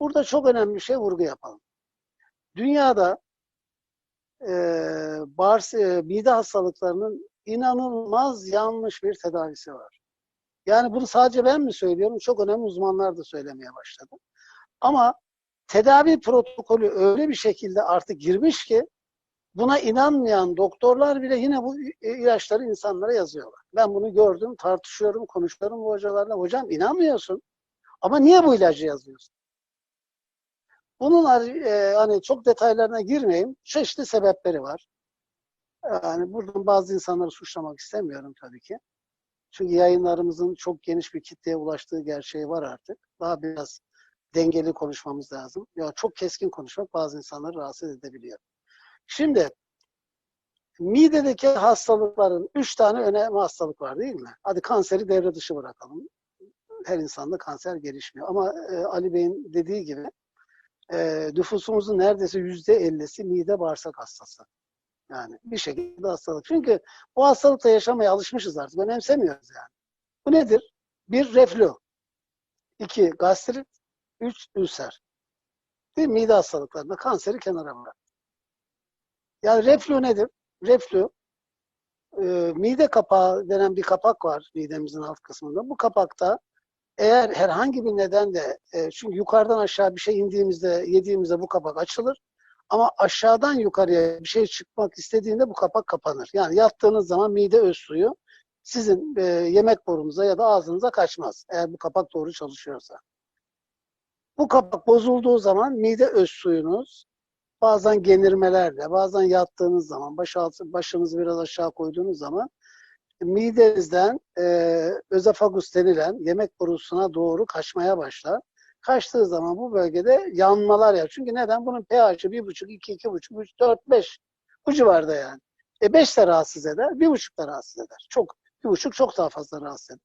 Burada çok önemli bir şey vurgu yapalım. Dünyada e, bağırs e, mide hastalıklarının inanılmaz yanlış bir tedavisi var. Yani bunu sadece ben mi söylüyorum? Çok önemli uzmanlar da söylemeye başladı. Ama tedavi protokolü öyle bir şekilde artık girmiş ki buna inanmayan doktorlar bile yine bu ilaçları insanlara yazıyorlar. Ben bunu gördüm, tartışıyorum, konuşuyorum bu hocalarla. Hocam inanmıyorsun. Ama niye bu ilacı yazıyorsun? Bunun e, hani çok detaylarına girmeyeyim. Çeşitli sebepleri var. Yani buradan bazı insanları suçlamak istemiyorum tabii ki. Çünkü yayınlarımızın çok geniş bir kitleye ulaştığı gerçeği var artık. Daha biraz dengeli konuşmamız lazım. Ya çok keskin konuşmak bazı insanları rahatsız edebiliyor. Şimdi midedeki hastalıkların üç tane önemli hastalık var değil mi? Hadi kanseri devre dışı bırakalım. Her insanda kanser gelişmiyor. Ama e, Ali Bey'in dediği gibi e, nüfusumuzun neredeyse yüzde ellisi mide bağırsak hastası. Yani bir şekilde hastalık. Çünkü bu hastalıkla yaşamaya alışmışız artık. Önemsemiyoruz yani. Bu nedir? Bir reflü. iki gastrit. Üç ülser. Değil mi? Mide hastalıklarında kanseri kenara bırak. Yani reflü nedir? Reflü e, mide kapağı denen bir kapak var midemizin alt kısmında. Bu kapakta eğer herhangi bir nedenle e, çünkü yukarıdan aşağı bir şey indiğimizde yediğimizde bu kapak açılır. Ama aşağıdan yukarıya bir şey çıkmak istediğinde bu kapak kapanır. Yani yattığınız zaman mide öz suyu sizin e, yemek borunuza ya da ağzınıza kaçmaz. Eğer bu kapak doğru çalışıyorsa. Bu kapak bozulduğu zaman mide öz suyunuz bazen genirmelerle, bazen yattığınız zaman, baş altı, başınızı biraz aşağı koyduğunuz zaman midenizden e, özefagus denilen yemek borusuna doğru kaçmaya başlar. Kaçtığı zaman bu bölgede yanmalar ya. Çünkü neden? Bunun pH'i bir buçuk, iki, iki buçuk, üç, dört, beş. Bu civarda yani. E beş de rahatsız eder, bir buçuk da rahatsız eder. Çok, bir buçuk çok daha fazla rahatsız eder.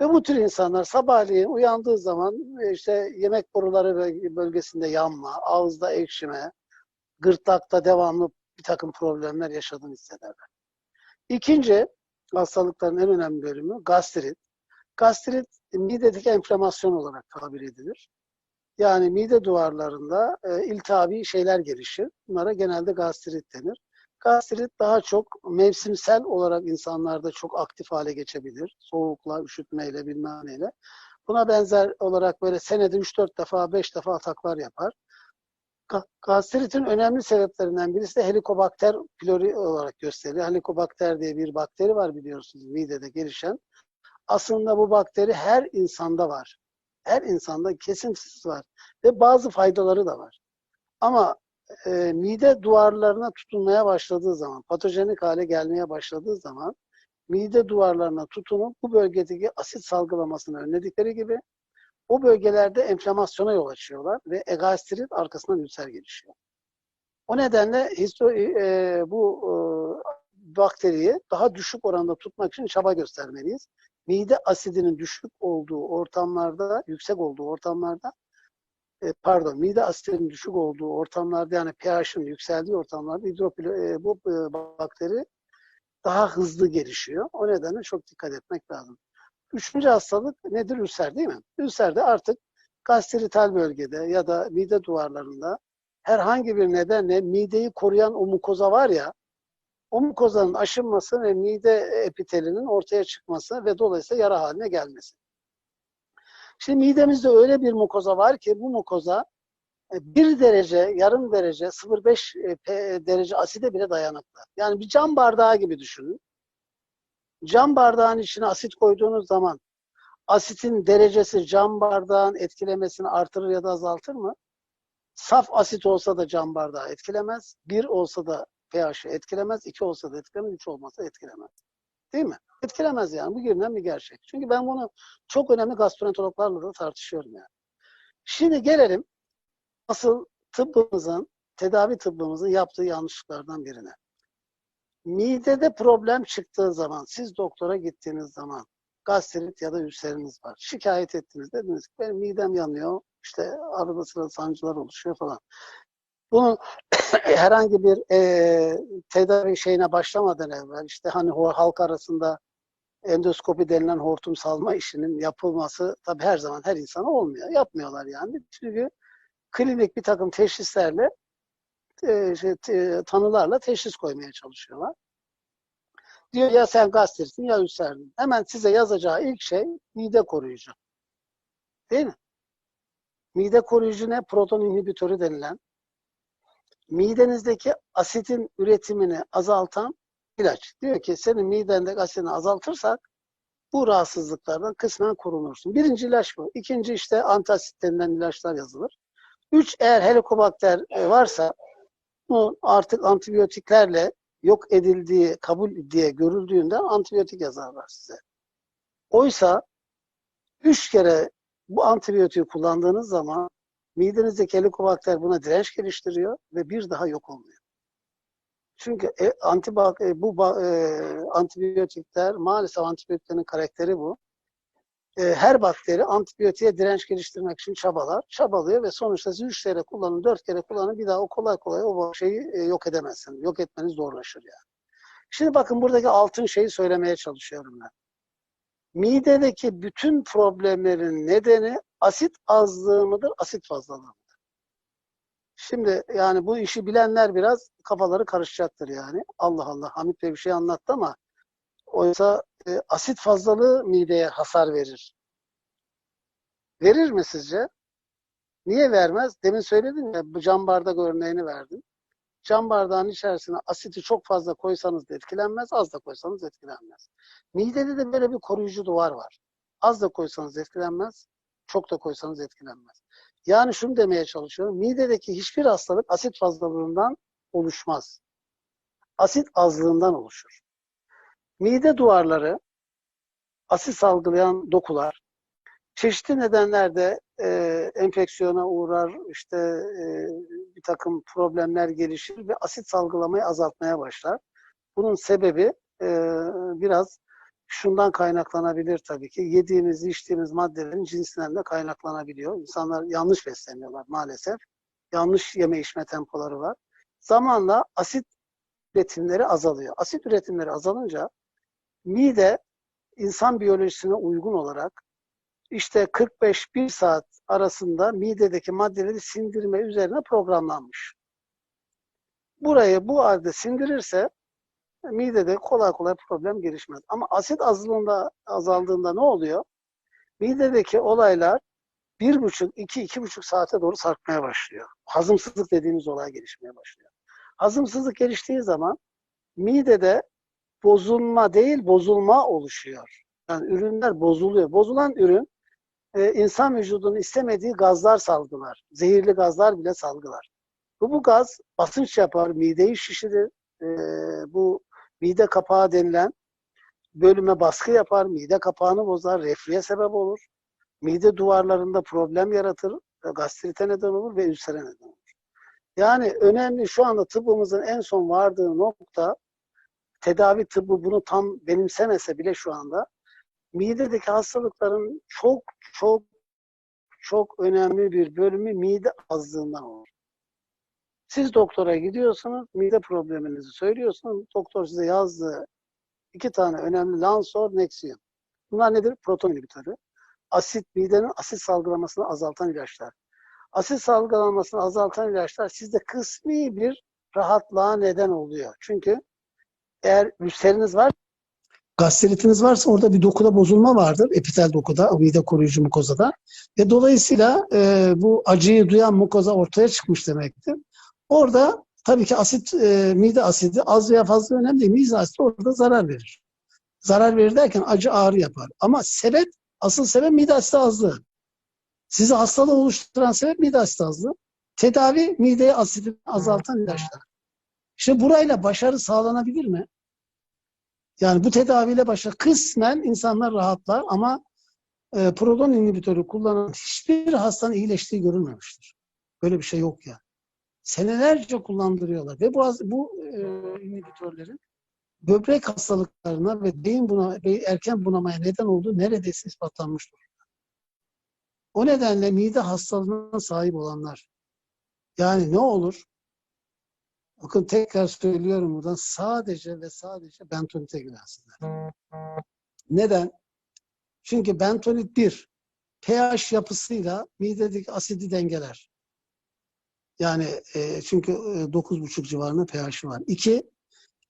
Ve bu tür insanlar sabahleyin uyandığı zaman e, işte yemek boruları bölgesinde yanma, ağızda ekşime, gırtlakta devamlı bir takım problemler yaşadığını hissederler. İkinci hastalıkların en önemli bölümü gastrit. Gastrit midedeki enflamasyon olarak tabir edilir. Yani mide duvarlarında e, iltihabi şeyler gelişir. Bunlara genelde gastrit denir. Gastrit daha çok mevsimsel olarak insanlarda çok aktif hale geçebilir. Soğukla, üşütmeyle, bilmem neyle. Buna benzer olarak böyle senede 3-4 defa, 5 defa ataklar yapar. Gastritin önemli sebeplerinden birisi de helikobakter pylori olarak gösterilir. Helikobakter diye bir bakteri var biliyorsunuz midede gelişen. Aslında bu bakteri her insanda var. Her insanda kesintisiz var. Ve bazı faydaları da var. Ama e, mide duvarlarına tutunmaya başladığı zaman, patojenik hale gelmeye başladığı zaman mide duvarlarına tutunup bu bölgedeki asit salgılamasını önledikleri gibi o bölgelerde enflamasyona yol açıyorlar ve egastrit arkasından ülser gelişiyor. O nedenle histo, e, bu e, bakteriyi daha düşük oranda tutmak için çaba göstermeliyiz. Mide asidinin düşük olduğu ortamlarda, yüksek olduğu ortamlarda e, pardon, mide asidinin düşük olduğu ortamlarda yani pH'in yükseldiği ortamlarda hidropilo, e, bu e, bakteri daha hızlı gelişiyor. O nedenle çok dikkat etmek lazım. Üçüncü hastalık nedir? Ülser değil mi? Ülser de artık gastrital bölgede ya da mide duvarlarında herhangi bir nedenle mideyi koruyan o mukoza var ya, o mukozanın aşınması ve mide epitelinin ortaya çıkması ve dolayısıyla yara haline gelmesi. Şimdi midemizde öyle bir mukoza var ki bu mukoza e, bir derece, yarım derece, 0,5 derece aside bile dayanıklı. Yani bir cam bardağı gibi düşünün cam bardağın içine asit koyduğunuz zaman asitin derecesi cam bardağın etkilemesini artırır ya da azaltır mı? Saf asit olsa da cam bardağı etkilemez. Bir olsa da pH'i etkilemez. iki olsa da etkilemez. Üç olmasa etkilemez. Değil mi? Etkilemez yani. Bu görünen bir gerçek. Çünkü ben bunu çok önemli gastroenterologlarla da tartışıyorum yani. Şimdi gelelim asıl tıbbımızın, tedavi tıbbımızın yaptığı yanlışlıklardan birine. Midede problem çıktığı zaman, siz doktora gittiğiniz zaman gastrit ya da ülseriniz var. Şikayet ettiniz. Dediniz ki benim midem yanıyor. İşte arada sırada sancılar oluşuyor falan. Bunu herhangi bir e, tedavi şeyine başlamadan evvel işte hani halk arasında endoskopi denilen hortum salma işinin yapılması tabii her zaman her insana olmuyor. Yapmıyorlar yani. Çünkü klinik bir takım teşhislerle e, te- tanılarla teşhis koymaya çalışıyorlar. Diyor ya sen gastritsin ya ülserdin. Hemen size yazacağı ilk şey mide koruyucu. Değil mi? Mide koruyucu ne? Proton inhibitörü denilen midenizdeki asitin üretimini azaltan ilaç. Diyor ki senin midendeki asitini azaltırsak bu rahatsızlıklardan kısmen korunursun. Birinci ilaç bu. İkinci işte antasit denilen ilaçlar yazılır. Üç eğer helikobakter e, varsa bu artık antibiyotiklerle yok edildiği, kabul diye görüldüğünde antibiyotik yazarlar size. Oysa üç kere bu antibiyotiği kullandığınız zaman midenizdeki helikobakter buna direnç geliştiriyor ve bir daha yok olmuyor. Çünkü e, antibak, e, bu e, antibiyotikler maalesef antibiyotiklerin karakteri bu. E, her bakteri antibiyotiğe direnç geliştirmek için çabalar. Çabalıyor ve sonuçta siz üç kere kullanın, dört kere kullanın bir daha o kolay kolay o şeyi e, yok edemezsiniz. Yok etmeniz zorlaşır yani. Şimdi bakın buradaki altın şeyi söylemeye çalışıyorum ben. Midedeki bütün problemlerin nedeni asit azlığı mıdır, asit fazlalığı mıdır? Şimdi yani bu işi bilenler biraz kafaları karışacaktır yani. Allah Allah Hamit Bey bir şey anlattı ama oysa e, asit fazlalığı mideye hasar verir. Verir mi sizce? Niye vermez? Demin söyledim ya bu cam bardak örneğini verdim. Cam bardağın içerisine asiti çok fazla koysanız da etkilenmez, az da koysanız etkilenmez. Midede de böyle bir koruyucu duvar var. Az da koysanız etkilenmez, çok da koysanız etkilenmez. Yani şunu demeye çalışıyorum. Midedeki hiçbir hastalık asit fazlalığından oluşmaz. Asit azlığından oluşur. Mide duvarları, asit salgılayan dokular, çeşitli nedenlerde e, enfeksiyona uğrar, işte e, bir takım problemler gelişir ve asit salgılamayı azaltmaya başlar. Bunun sebebi e, biraz şundan kaynaklanabilir tabii ki. Yediğimiz, içtiğimiz maddelerin cinsinden de kaynaklanabiliyor. İnsanlar yanlış besleniyorlar maalesef. Yanlış yeme içme tempoları var. Zamanla asit üretimleri azalıyor. Asit üretimleri azalınca mide insan biyolojisine uygun olarak işte 45-1 saat arasında midedeki maddeleri sindirme üzerine programlanmış. Burayı bu halde sindirirse midede kolay kolay problem gelişmez. Ama asit azlığında azaldığında ne oluyor? Midedeki olaylar bir buçuk, iki, iki buçuk saate doğru sarkmaya başlıyor. Hazımsızlık dediğimiz olay gelişmeye başlıyor. Hazımsızlık geliştiği zaman midede bozulma değil bozulma oluşuyor. Yani ürünler bozuluyor. Bozulan ürün e, insan vücudunun istemediği gazlar salgılar. Zehirli gazlar bile salgılar. Bu, bu gaz basınç yapar, mideyi şişirir. E, bu mide kapağı denilen bölüme baskı yapar, mide kapağını bozar, reflüye sebep olur. Mide duvarlarında problem yaratır, gastrite neden olur ve ülsere neden olur. Yani önemli şu anda tıbbımızın en son vardığı nokta tedavi tıbbı bunu tam benimsemese bile şu anda midedeki hastalıkların çok çok çok önemli bir bölümü mide azlığından olur. Siz doktora gidiyorsunuz, mide probleminizi söylüyorsunuz. Doktor size yazdığı iki tane önemli Lansor, Nexium. Bunlar nedir? Proton inhibitörü. Asit, midenin asit salgılamasını azaltan ilaçlar. Asit salgılanmasını azaltan ilaçlar sizde kısmi bir rahatlığa neden oluyor. Çünkü eğer ülseriniz var, gastritiniz varsa orada bir dokuda bozulma vardır. Epitel dokuda, mide koruyucu mukozada. Ve dolayısıyla e, bu acıyı duyan mukoza ortaya çıkmış demektir. Orada tabii ki asit, e, mide asidi az veya fazla önemli değil. Mide asidi orada zarar verir. Zarar verir derken acı ağrı yapar. Ama sebep, asıl sebep mide asidi azlığı. Sizi hastalığı oluşturan sebep mide asidi azlığı. Tedavi mideye asidini azaltan ilaçlar. İşte burayla başarı sağlanabilir mi? Yani bu tedaviyle başa kısmen insanlar rahatlar ama e, proton inhibitörü kullanan hiçbir hastanın iyileştiği görülmemiştir. Böyle bir şey yok ya. Senelerce kullandırıyorlar ve bu, bu e, inhibitörlerin böbrek hastalıklarına ve beyin buna, erken bunamaya neden olduğu neredeyse ispatlanmış durumda. O nedenle mide hastalığına sahip olanlar yani ne olur? Bakın tekrar söylüyorum buradan sadece ve sadece bentonite güvensinler. Neden? Çünkü bentonit bir pH yapısıyla midedeki asidi dengeler. Yani e, çünkü e, 9,5 civarında pH'i var. İki,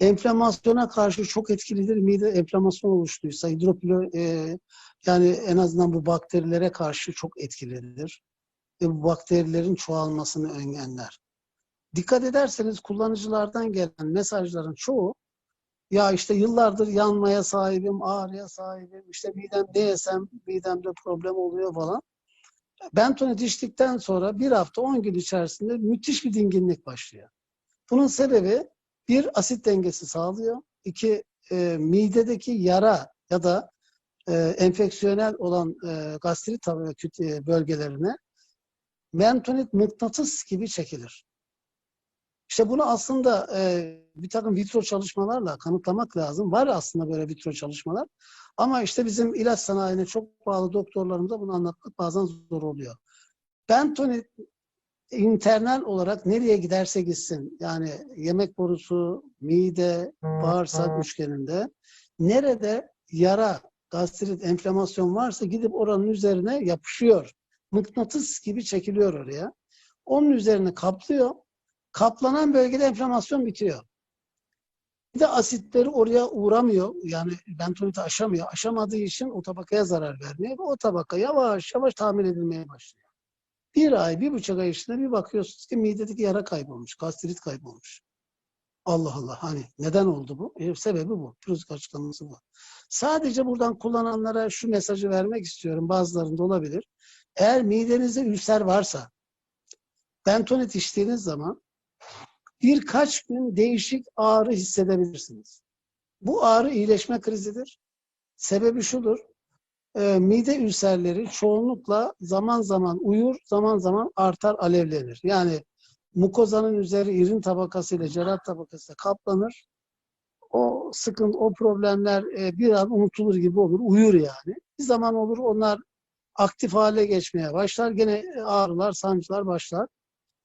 enflamasyona karşı çok etkilidir. Mide enflamasyon oluştuysa hidropilo e, yani en azından bu bakterilere karşı çok etkilidir. Ve bu bakterilerin çoğalmasını engeller. Dikkat ederseniz kullanıcılardan gelen mesajların çoğu ya işte yıllardır yanmaya sahibim, ağrıya sahibim, işte midem ne yesem midemde problem oluyor falan. Bentonit içtikten sonra bir hafta 10 gün içerisinde müthiş bir dinginlik başlıyor. Bunun sebebi bir asit dengesi sağlıyor. İki e, midedeki yara ya da e, enfeksiyonel olan e, gastrit küt- bölgelerine bentonit mıknatıs gibi çekilir. İşte bunu aslında e, bir takım vitro çalışmalarla kanıtlamak lazım. Var aslında böyle vitro çalışmalar. Ama işte bizim ilaç sanayine çok bağlı doktorlarımıza bunu anlatmak bazen zor oluyor. Bentonit internal olarak nereye giderse gitsin yani yemek borusu, mide, bağırsak üçgeninde nerede yara, gastrit, enflamasyon varsa gidip oranın üzerine yapışıyor. Mıknatıs gibi çekiliyor oraya. Onun üzerine kaplıyor. Kaplanan bölgede enflamasyon bitiyor. Bir de asitleri oraya uğramıyor. Yani bentoniti aşamıyor. Aşamadığı için o tabakaya zarar vermiyor. Ve o tabaka yavaş yavaş tamir edilmeye başlıyor. Bir ay, bir buçuk ay içinde bir bakıyorsunuz ki midedeki yara kaybolmuş, gastrit kaybolmuş. Allah Allah hani neden oldu bu? E, sebebi bu. Pürüzlük açıklaması bu. Sadece buradan kullananlara şu mesajı vermek istiyorum. Bazılarında olabilir. Eğer midenizde ülser varsa bentonit içtiğiniz zaman birkaç gün değişik ağrı hissedebilirsiniz. Bu ağrı iyileşme krizidir. Sebebi şudur. E, mide ülserleri çoğunlukla zaman zaman uyur, zaman zaman artar, alevlenir. Yani mukozanın üzeri irin tabakası ile cerat tabakası kaplanır. O sıkıntı, o problemler e, bir an unutulur gibi olur. Uyur yani. Bir zaman olur onlar aktif hale geçmeye başlar. Gene ağrılar, sancılar başlar.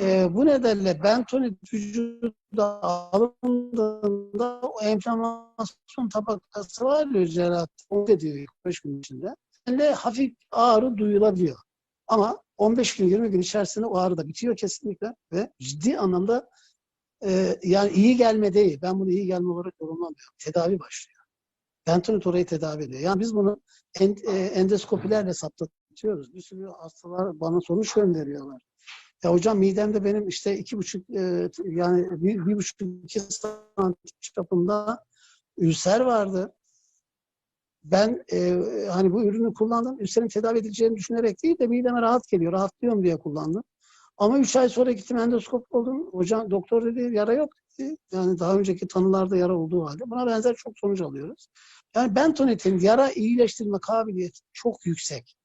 E, bu nedenle bentonit vücuda alındığında o enflamasyon tabakası var ya cerat, o ediyor ilk 5 gün içinde. Yani hafif ağrı duyulabiliyor. Ama 15 gün 20 gün içerisinde o ağrı da bitiyor kesinlikle ve ciddi anlamda e, yani iyi gelme değil. Ben bunu iyi gelme olarak yorumlamıyorum. Tedavi başlıyor. Bentonit orayı tedavi ediyor. Yani biz bunu en, e, endoskopilerle saptatıyoruz. Bir sürü hastalar bana sonuç gönderiyorlar. Ya hocam midemde benim işte iki buçuk e, yani bir, bir buçuk iki santim çapında ülser vardı. Ben e, hani bu ürünü kullandım. Ülserin tedavi edileceğini düşünerek değil de mideme rahat geliyor. Rahatlıyorum diye kullandım. Ama üç ay sonra gittim endoskop oldum. Hocam doktor dedi yara yok dedi. Yani daha önceki tanılarda yara olduğu halde. Buna benzer çok sonuç alıyoruz. Yani bentonitin yara iyileştirme kabiliyeti çok yüksek.